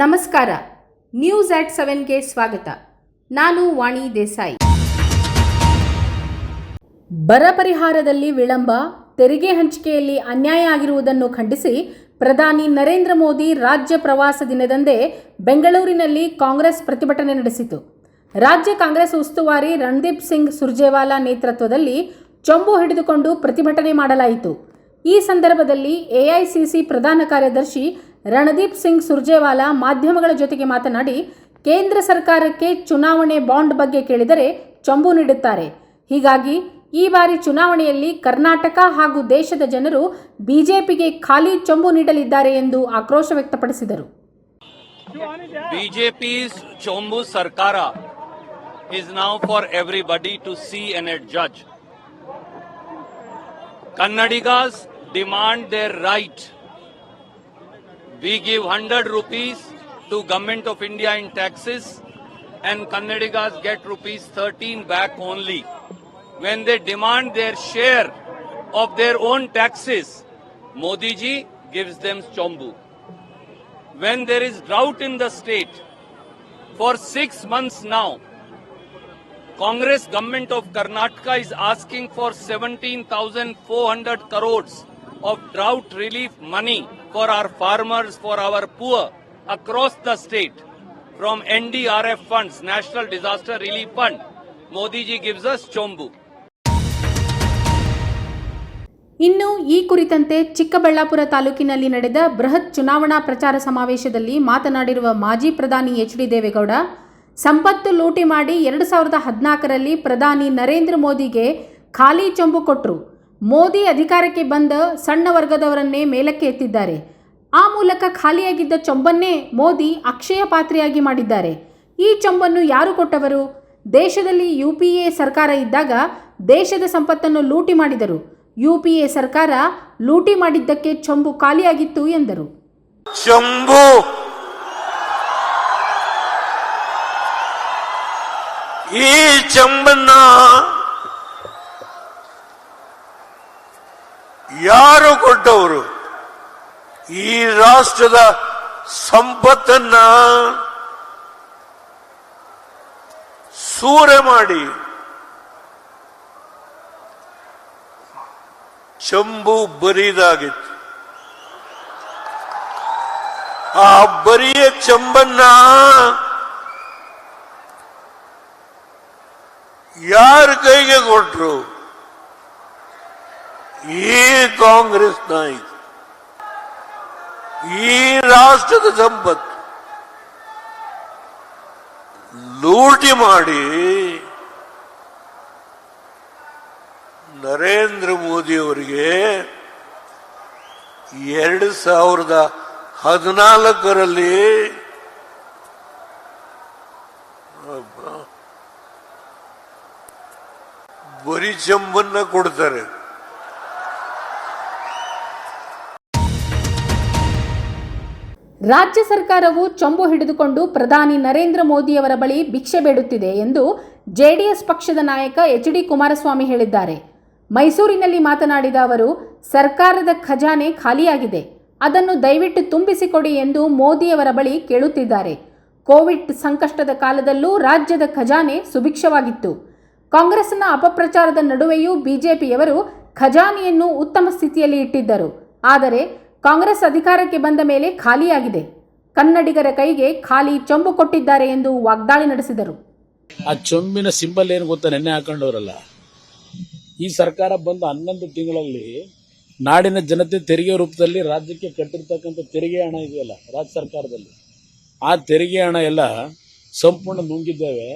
ನಮಸ್ಕಾರ. ನ್ಯೂಸ್ ಆಟ್ ಸೆವೆನ್ಗೆ ಸ್ವಾಗತ. ನಾನು ವಾಣಿ ದೇಸಾಯಿ. ಬರ ಪರಿಹಾರದಲ್ಲಿ ವಿಳಂಬ, ತೆರಿಗೆ ಹಂಚಿಕೆಯಲ್ಲಿ ಅನ್ಯಾಯ ಆಗಿರುವುದನ್ನು ಖಂಡಿಸಿ ಪ್ರಧಾನಿ ನರೇಂದ್ರ ಮೋದಿ ರಾಜ್ಯ ಪ್ರವಾಸ ದಿನದಂದೇ ಬೆಂಗಳೂರಿನಲ್ಲಿ ಕಾಂಗ್ರೆಸ್ ಪ್ರತಿಭಟನೆ ನಡೆಸಿತು. ರಾಜ್ಯ ಕಾಂಗ್ರೆಸ್ ಉಸ್ತುವಾರಿ ರಣದೀಪ್ ಸಿಂಗ್ ಸುರ್ಜೇವಾಲಾ ನೇತೃತ್ವದಲ್ಲಿ ಚೊಂಬು ಹಿಡಿದುಕೊಂಡು ಪ್ರತಿಭಟನೆ ಮಾಡಲಾಯಿತು. ಈ ಸಂದರ್ಭದಲ್ಲಿ ಎಐಸಿಸಿ ಪ್ರಧಾನ ಕಾರ್ಯದರ್ಶಿ ರಣದೀಪ್ ಸಿಂಗ್ ಸುರ್ಜೇವಾಲಾ ಮಾಧ್ಯಮಗಳ ಜೊತೆಗೆ ಮಾತನಾಡಿ, ಕೇಂದ್ರ ಸರ್ಕಾರಕ್ಕೆ ಚುನಾವಣೆ ಬಾಂಡ್ ಬಗ್ಗೆ ಕೇಳಿದರೆ ಚಂಬು ನೀಡುತ್ತಾರೆ ಹೀಗಾಗಿ, ಈ ಬಾರಿ ಚುನಾವಣೆಯಲ್ಲಿ ಕರ್ನಾಟಕ ಹಾಗೂ ದೇಶದ ಜನರು ಬಿಜೆಪಿಗೆ ಖಾಲಿ ಚಂಬು ನೀಡಲಿದ್ದಾರೆ ಎಂದು ಆಕ್ರೋಶ ವ್ಯಕ್ತಪಡಿಸಿದರು BJP's ಚೊಂಬು Sarkara is now for everybody to see and judge. Kannadigas demand their right. We give 100 rupees to Government of India in taxes and Kannadigas get rupees 13 back only. When they demand their share of their own taxes, Modi ji gives them Chombu when there is drought in the state for six months now congress government of karnataka is asking for 17400 crores of drought relief money for our farmers for our poor across the state from ndrf funds national disaster relief fund modi ji gives us chombu ಇನ್ನು ಈ ಕುರಿತಂತೆ ಚಿಕ್ಕಬಳ್ಳಾಪುರ ತಾಲೂಕಿನಲ್ಲಿ ನಡೆದ ಬೃಹತ್ ಚುನಾವಣಾ ಪ್ರಚಾರ ಸಮಾವೇಶದಲ್ಲಿ ಮಾತನಾಡಿರುವ ಮಾಜಿ ಪ್ರಧಾನಿ ಎಚ್ ಡಿ ದೇವೇಗೌಡ ಸಂಪತ್ತು ಲೂಟಿ ಮಾಡಿ ಎರಡು ಸಾವಿರದ ಹದಿನಾಲ್ಕರಲ್ಲಿ ಪ್ರಧಾನಿ ನರೇಂದ್ರ ಮೋದಿಗೆ ಖಾಲಿ ಚೊಂಬು ಕೊಟ್ಟರು ಮೋದಿ ಅಧಿಕಾರಕ್ಕೆ ಬಂದ ಸಣ್ಣ ವರ್ಗದವರನ್ನೇ ಮೇಲಕ್ಕೆ ಎತ್ತಿದ್ದಾರೆ. ಆ ಮೂಲಕ ಖಾಲಿಯಾಗಿದ್ದ ಚೊಂಬನ್ನೇ ಮೋದಿ ಅಕ್ಷಯ ಪಾತ್ರೆಯಾಗಿ ಮಾಡಿದ್ದಾರೆ. ಈ ಚೊಂಬನ್ನು ಯಾರು ಕೊಟ್ಟವರು? ದೇಶದಲ್ಲಿ ಯು ಪಿ ಸರ್ಕಾರ ಇದ್ದಾಗ ದೇಶದ ಸಂಪತ್ತನ್ನು ಲೂಟಿ ಮಾಡಿದರು. ಯು ಪಿ ಎ ಸರ್ಕಾರ ಲೂಟಿ ಮಾಡಿದ್ದಕ್ಕೆ ಚೊಂಬು ಖಾಲಿಯಾಗಿತ್ತು ಎಂದರು. ಚೊಂಬು! ಈ ಚಂಬನ್ನ ಯಾರು ಕೊಟ್ಟವರು? ಈ ರಾಷ್ಟ್ರದ ಸಂಪತ್ತನ್ನ ಸೂರೆ ಮಾಡಿ ಚಂಬು ಬರಿದಾಗಿತ್ತು. ಆ ಬರಿಯ ಚಂಬನ್ನ ಯಾರ ಕೈಗೆ ಕೊಟ್ರು? ಈ ಕಾಂಗ್ರೆಸ್ ನಾಯಕ ಈ ರಾಷ್ಟ್ರದ ಸಂಪತ್ತು ಲೂಟಿ ಮಾಡಿ ನರೇಂದ್ರ ಮೋದಿ ಅವರಿಗೆ ಎರಡು ಸಾವಿರದ ಹದಿನಾಲ್ಕರಲ್ಲಿ ಬರೀ ಚೆಂಬನ್ನ ಕೊಡ್ತಾರೆ. ರಾಜ್ಯ ಸರ್ಕಾರವು ಚೊಂಬು ಹಿಡಿದುಕೊಂಡು ಪ್ರಧಾನಿ ನರೇಂದ್ರ ಮೋದಿಯವರ ಬಳಿ ಭಿಕ್ಷೆ ಬೇಡುತ್ತಿದೆ ಎಂದು ಜೆಡಿಎಸ್ ಪಕ್ಷದ ನಾಯಕ ಎಚ್ ಡಿ ಕುಮಾರಸ್ವಾಮಿ ಹೇಳಿದ್ದಾರೆ. ಮೈಸೂರಿನಲ್ಲಿ ಮಾತನಾಡಿದ ಅವರು, ಸರ್ಕಾರದ ಖಜಾನೆ ಖಾಲಿಯಾಗಿದೆ. ಅದನ್ನು ದಯವಿಟ್ಟು ತುಂಬಿಸಿಕೊಡಿ ಎಂದು ಮೋದಿಯವರ ಬಳಿ ಕೇಳುತ್ತಿದ್ದಾರೆ. ಕೋವಿಡ್ ಸಂಕಷ್ಟದ ಕಾಲದಲ್ಲೂ ರಾಜ್ಯದ ಖಜಾನೆ ಸುಭಿಕ್ಷವಾಗಿತ್ತು. ಕಾಂಗ್ರೆಸ್ನ ಅಪಪ್ರಚಾರದ ನಡುವೆಯೂ ಬಿಜೆಪಿಯವರು ಖಜಾನೆಯನ್ನು ಉತ್ತಮ ಸ್ಥಿತಿಯಲ್ಲಿ ಇಟ್ಟಿದ್ದರು. ಆದರೆ ಕಾಂಗ್ರೆಸ್ ಅಧಿಕಾರಕ್ಕೆ ಬಂದ ಮೇಲೆ ಖಾಲಿಯಾಗಿದೆ. ಕನ್ನಡಿಗರ ಕೈಗೆ ಖಾಲಿ ಚೊಂಬು ಕೊಟ್ಟಿದ್ದಾರೆ ಎಂದು ವಾಗ್ದಾಳಿ ನಡೆಸಿದರು. ಆ ಚೊಂಬಿನ ಸಿಂಬಲ್ ಏನು ಗೊತ್ತಾ ನೆನ್ನೆ ಹಾಕೊಂಡವರಲ್ಲ? ಈ ಸರ್ಕಾರ ಬಂದು ಹನ್ನೊಂದು ತಿಂಗಳಲ್ಲಿ ನಾಡಿನ ಜನತೆ ತೆರಿಗೆ ರೂಪದಲ್ಲಿ ರಾಜ್ಯಕ್ಕೆ ಕಟ್ಟಿರ್ತಕ್ಕಂಥ ತೆರಿಗೆ ಹಣ ಇದೆಯಲ್ಲ, ರಾಜ್ಯ ಸರ್ಕಾರದಲ್ಲಿ. ಆ ತೆರಿಗೆ ಹಣ ಎಲ್ಲ ಸಂಪೂರ್ಣ ನುಂಗಿದ್ದೇವೆ,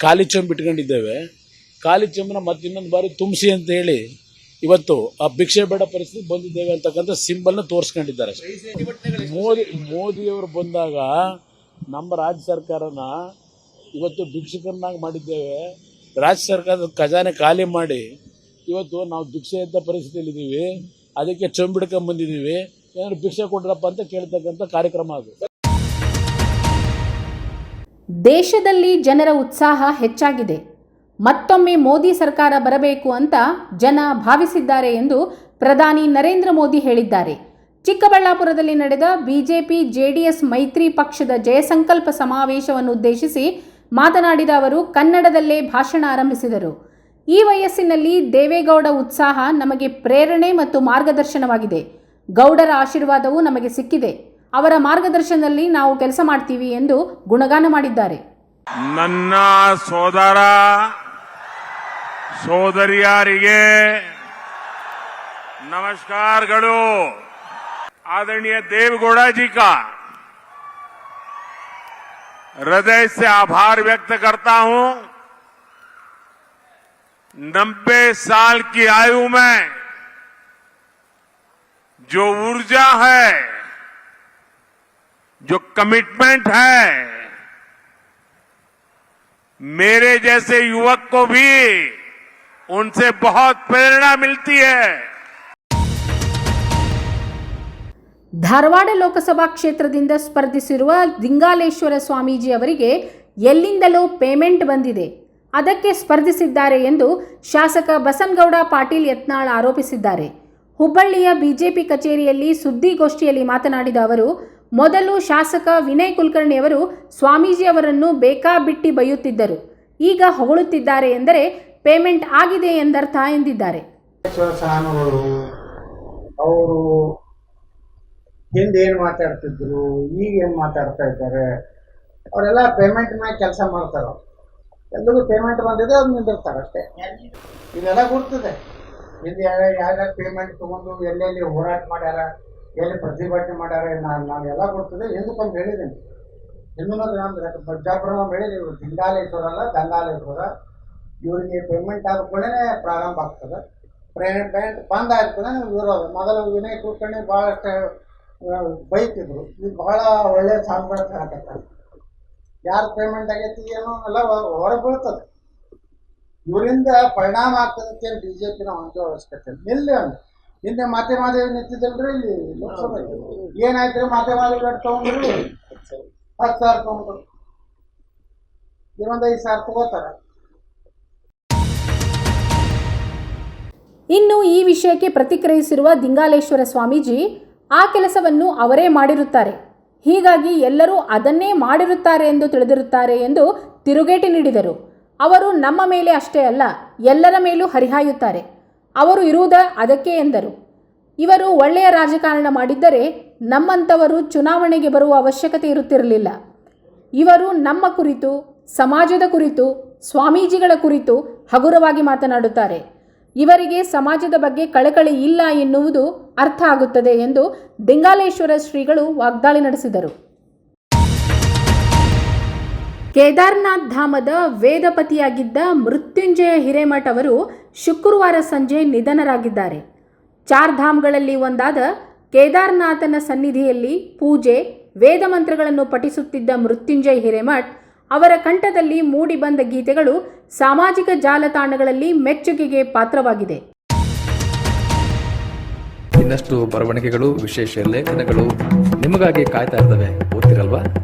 ಖಾಲಿ ಚೊಂಬು ಇಟ್ಕೊಂಡಿದ್ದೇವೆ. ಖಾಲಿ ಚೊಂಬನ ಮತ್ತಿನ್ನೊಂದು ಬಾರಿ ತುಂಬಿಸಿ ಅಂತ ಹೇಳಿ ಇವತ್ತು ಆ ಭಿಕ್ಷೆ ಬೇಡ ಪರಿಸ್ಥಿತಿ ಬಂದಿದ್ದೇವೆ ಅಂತಕ್ಕಂಥ ಸಿಂಬಲ್ನ ತೋರಿಸ್ಕೊಂಡಿದ್ದಾರೆ ಮೋದಿ, ಮೋದಿಯವರು ಬಂದಾಗ ನಮ್ಮ ರಾಜ್ಯ ಸರ್ಕಾರನ ಇವತ್ತು ಭಿಕ್ಷಕರನ್ನಾಗಿ ಮಾಡಿದ್ದೇವೆ. ರಾಜ್ಯ ಸರ್ಕಾರದ ಖಜಾನೆ ಖಾಲಿ ಮಾಡಿ ಇವತ್ತು ನಾವು ಭಿಕ್ಷೆ ಇದ್ದ ಪರಿಸ್ಥಿತಿಯಲ್ಲಿ ಇದ್ದೀವಿ ಅದಕ್ಕೆ ಚೊಂಬಿಡ್ಕೊಂಡ್ ಬಂದಿದ್ದೀವಿ. ಏನಾದ್ರು ಭಿಕ್ಷೆ ಕೊಡ್ರಪ್ಪ ಅಂತ ಕೇಳ್ತಕ್ಕಂಥ ಕಾರ್ಯಕ್ರಮ ಅದು. ದೇಶದಲ್ಲಿ ಜನರ ಉತ್ಸಾಹ ಹೆಚ್ಚಾಗಿದೆ. ಮತ್ತೊಮ್ಮೆ ಮೋದಿ ಸರ್ಕಾರ ಬರಬೇಕು ಅಂತ ಜನ ಭಾವಿಸಿದ್ದಾರೆ ಎಂದು ಪ್ರಧಾನಿ ನರೇಂದ್ರ ಮೋದಿ ಹೇಳಿದ್ದಾರೆ. ಚಿಕ್ಕಬಳ್ಳಾಪುರದಲ್ಲಿ ನಡೆದ ಬಿಜೆಪಿ, ಜೆಡಿಎಸ್ ಮೈತ್ರಿ ಪಕ್ಷದ ಜಯಸಂಕಲ್ಪ ಸಮಾವೇಶವನ್ನು ಉದ್ದೇಶಿಸಿ ಮಾತನಾಡಿದ ಅವರು, ಕನ್ನಡದಲ್ಲೇ ಭಾಷಣ ಆರಂಭಿಸಿದರು. ಈ ವಯಸ್ಸಿನಲ್ಲಿ ದೇವೇಗೌಡ ಉತ್ಸಾಹ ನಮಗೆ ಪ್ರೇರಣೆ ಮತ್ತು ಮಾರ್ಗದರ್ಶನವಾಗಿದೆ. ಗೌಡರ ಆಶೀರ್ವಾದವು ನಮಗೆ ಸಿಕ್ಕಿದೆ. ಅವರ ಮಾರ್ಗದರ್ಶನದಲ್ಲಿ ನಾವು ಕೆಲಸ ಮಾಡ್ತೀವಿ ಎಂದು ಗುಣಗಾನ ಮಾಡಿದ್ದಾರೆ. ನನ್ನ ಸೋದರ ಸೋದರಿಯರಿಗೆ नमस्कार आदरणीय देवगौड़ा जी का हृदय से आभार व्यक्त करता हूँ नब्बे साल की आयु में जो ऊर्जा है जो कमिटमेंट है मेरे जैसे युवक को भी उनसे बहुत प्रेरणा मिलती है ಧಾರವಾಡ ಲೋಕಸಭಾ ಕ್ಷೇತ್ರದಿಂದ ಸ್ಪರ್ಧಿಸಿರುವ ದಿಂಗಾಲೇಶ್ವರ ಸ್ವಾಮೀಜಿ ಅವರಿಗೆ ಎಲ್ಲಿಂದಲೋ ಪೇಮೆಂಟ್ ಬಂದಿದೆ ಅದಕ್ಕೆ ಸ್ಪರ್ಧಿಸಿದ್ದಾರೆ ಎಂದು ಶಾಸಕ ಬಸನಗೌಡ ಪಾಟೀಲ್ ಯತ್ನಾಳ್ ಆರೋಪಿಸಿದ್ದಾರೆ ಹುಬ್ಬಳ್ಳಿಯ ಬಿಜೆಪಿ ಕಚೇರಿಯಲ್ಲಿ ಸುದ್ದಿಗೋಷ್ಠಿಯಲ್ಲಿ ಮಾತನಾಡಿದ ಅವರು ಮೊದಲು ಶಾಸಕ ವಿನಯ್ ಕುಲಕರ್ಣಿ ಅವರು ಸ್ವಾಮೀಜಿ ಅವರನ್ನು ಬೇಕಾಬಿಟ್ಟಿ ಬೈಯುತ್ತಿದ್ದರು ಈಗ ಹೊಗಳುತ್ತಿದ್ದಾರೆ ಎಂದರೆ ಪೇಮೆಂಟ್ ಆಗಿದೆ ಎಂದರ್ಥ ಎಂದಿದ್ದಾರೆ. ಅವರು ಹಿಂದೆ ಏನು ಮಾತಾಡ್ತಿದ್ರು, ಈಗ ಏನು ಮಾತಾಡ್ತಾ ಇದ್ದಾರೆ, ಅವರೆಲ್ಲ ಪೇಮೆಂಟ್ ಮೇಲೆ ಕೆಲಸ ಮಾಡ್ತಾರೆ? ಎಲ್ಲರಿಗೂ ಪೇಮೆಂಟ್ ಬಂದಿದೆ ಅದು ನಿಂದಿರ್ತಾರೆ ಅಷ್ಟೇ. ಇದೆಲ್ಲ ಗುರ್ತದೆ. ಹಿಂದೆ ಯಾರ್ಯಾರು ಪೇಮೆಂಟ್ ತೊಗೊಂಡು ಎಲ್ಲೆಲ್ಲಿ ಹೋರಾಟ ಮಾಡ್ಯಾರ, ಎಲ್ಲಿ ಪ್ರತಿಭಟನೆ ಮಾಡ್ಯಾರ ನಾನು ನಾವೆಲ್ಲ ಗುರ್ತದೆ. ಹಿಂದಕ್ಕೊಂದು ಹೇಳಿದ್ದೀನಿ. ಹಿಂದಿನ ನಾನು ಹೇಳಿದ್ದೀವಿ ದಿಂಗಾಲೇಶ್ವರ ಅಲ್ಲ ದಂಗಾಲೇಶ್ವರ ಇವರಿಗೆ ಪೇಮೆಂಟ್ ಆದ ಕೂಡಲೇ ಪ್ರಾರಂಭ ಆಗ್ತದೆ. ಪೇಮೆಂಟ್ ಬಂದ್ ಆಗ್ತದೆ ವಿರೋಧ. ಮೊದಲು ವಿನಯ್ ಕುಲಕರ್ಣಿ ಭಾಳಷ್ಟು ಬೈತಿದ್ರು. ಇದು ಬಹಳ ಒಳ್ಳೆ ಸಾಂಪ್ರದಾಯ ಆಗತ್ತೆ ಯಾರು ಪೇಮೆಂಟ್ ಆಗೈತಿ ಏನೋ ಎಲ್ಲ ಹೊರ ಬೀಳ್ತದೆ. ಇವರಿಂದ ಪರಿಣಾಮ ಆಗ್ತದೆ ಏನು ಬಿ ಜೆ ಪಿನ ಒಂದು ಅವಶ್ಯಕತೆ. ನಿಲ್ಲಿ ಹಿಂದೆ ಮಾತೆ ಮಾದೇವಿ ನಿಂತಿದ್ದಲ್ರಿ ಇಲ್ಲಿ ಲೋಕಸಭೆ. ಏನಾಯ್ತು ಮಾತೆ ಮಾದೇವಿ ಗಡ್ ತಗೊಂಡ್ರು? ಹತ್ತು ಸಾವಿರ ತೊಗೊಂಡ್ರು. ಇನ್ನೊಂದು ಐದು ಸಾವಿರ ತಗೋತಾರೆ. ಇನ್ನು ಈ ವಿಷಯಕ್ಕೆ ಪ್ರತಿಕ್ರಿಯಿಸಿರುವ ದಿಂಗಾಲೇಶ್ವರ ಸ್ವಾಮೀಜಿ, ಆ ಕೆಲಸವನ್ನು ಅವರೇ ಮಾಡಿರುತ್ತಾರೆ. ಹೀಗಾಗಿ ಎಲ್ಲರೂ ಅದನ್ನೇ ಮಾಡಿರುತ್ತಾರೆ ಎಂದು ತಿಳಿದಿರುತ್ತಾರೆ ಎಂದು ತಿರುಗೇಟು ನೀಡಿದರು. ಅವರು ನಮ್ಮ ಮೇಲೆ ಅಷ್ಟೇ ಅಲ್ಲ, ಎಲ್ಲರ ಮೇಲೂ ಹರಿಹಾಯುತ್ತಾರೆ. ಅವರು ಇರುವುದ ಅದಕ್ಕೆ ಎಂದರು. ಇವರು ಒಳ್ಳೆಯ ರಾಜಕಾರಣ ಮಾಡಿದ್ದರೆ ನಮ್ಮಂಥವರು ಚುನಾವಣೆಗೆ ಬರುವ ಅವಶ್ಯಕತೆ ಇರುತ್ತಿರಲಿಲ್ಲ. ಇವರು ನಮ್ಮ ಕುರಿತು, ಸಮಾಜದ ಕುರಿತು, ಸ್ವಾಮೀಜಿಗಳ ಕುರಿತು ಹಗುರವಾಗಿ ಮಾತನಾಡುತ್ತಾರೆ. ಇವರಿಗೆ ಸಮಾಜದ ಬಗ್ಗೆ ಕಳಕಳಿ ಇಲ್ಲ ಎನ್ನುವುದು ಅರ್ಥ ಆಗುತ್ತದೆ ಎಂದು ದಿಂಗಾಲೇಶ್ವರ ಶ್ರೀಗಳು ವಾಗ್ದಾಳಿ ನಡೆಸಿದರು. ಕೇದಾರ್ನಾಥ್ ಧಾಮದ ವೇದಪತಿಯಾಗಿದ್ದ ಮೃತ್ಯುಂಜಯ ಹಿರೇಮಠ್ ಅವರು ಶುಕ್ರವಾರ ಸಂಜೆ ನಿಧನರಾಗಿದ್ದಾರೆ. ಚಾರ್ ಧಾಮ್ಗಳಲ್ಲಿ ಒಂದಾದ ಕೇದಾರ್ನಾಥನ ಸನ್ನಿಧಿಯಲ್ಲಿ ಪೂಜೆ, ವೇದ ಮಂತ್ರಗಳನ್ನು ಪಠಿಸುತ್ತಿದ್ದ ಮೃತ್ಯುಂಜಯ ಹಿರೇಮಠ್ ಅವರ ಕಂಠದಲ್ಲಿ ಮೂಡಿಬಂದ ಗೀತೆಗಳು ಸಾಮಾಜಿಕ ಜಾಲತಾಣಗಳಲ್ಲಿ ಮೆಚ್ಚುಗೆಗೆ ಪಾತ್ರವಾಗಿದೆ. ಇನ್ನಷ್ಟು ಬರವಣಿಗೆಗಳು, ವಿಶೇಷ ಲೇಖನಗಳು ನಿಮಗಾಗಿ ಕಾಯ್ತಾ ಇರ್ತವೆ. ಓದ್ತಿರಲ್ವಾ?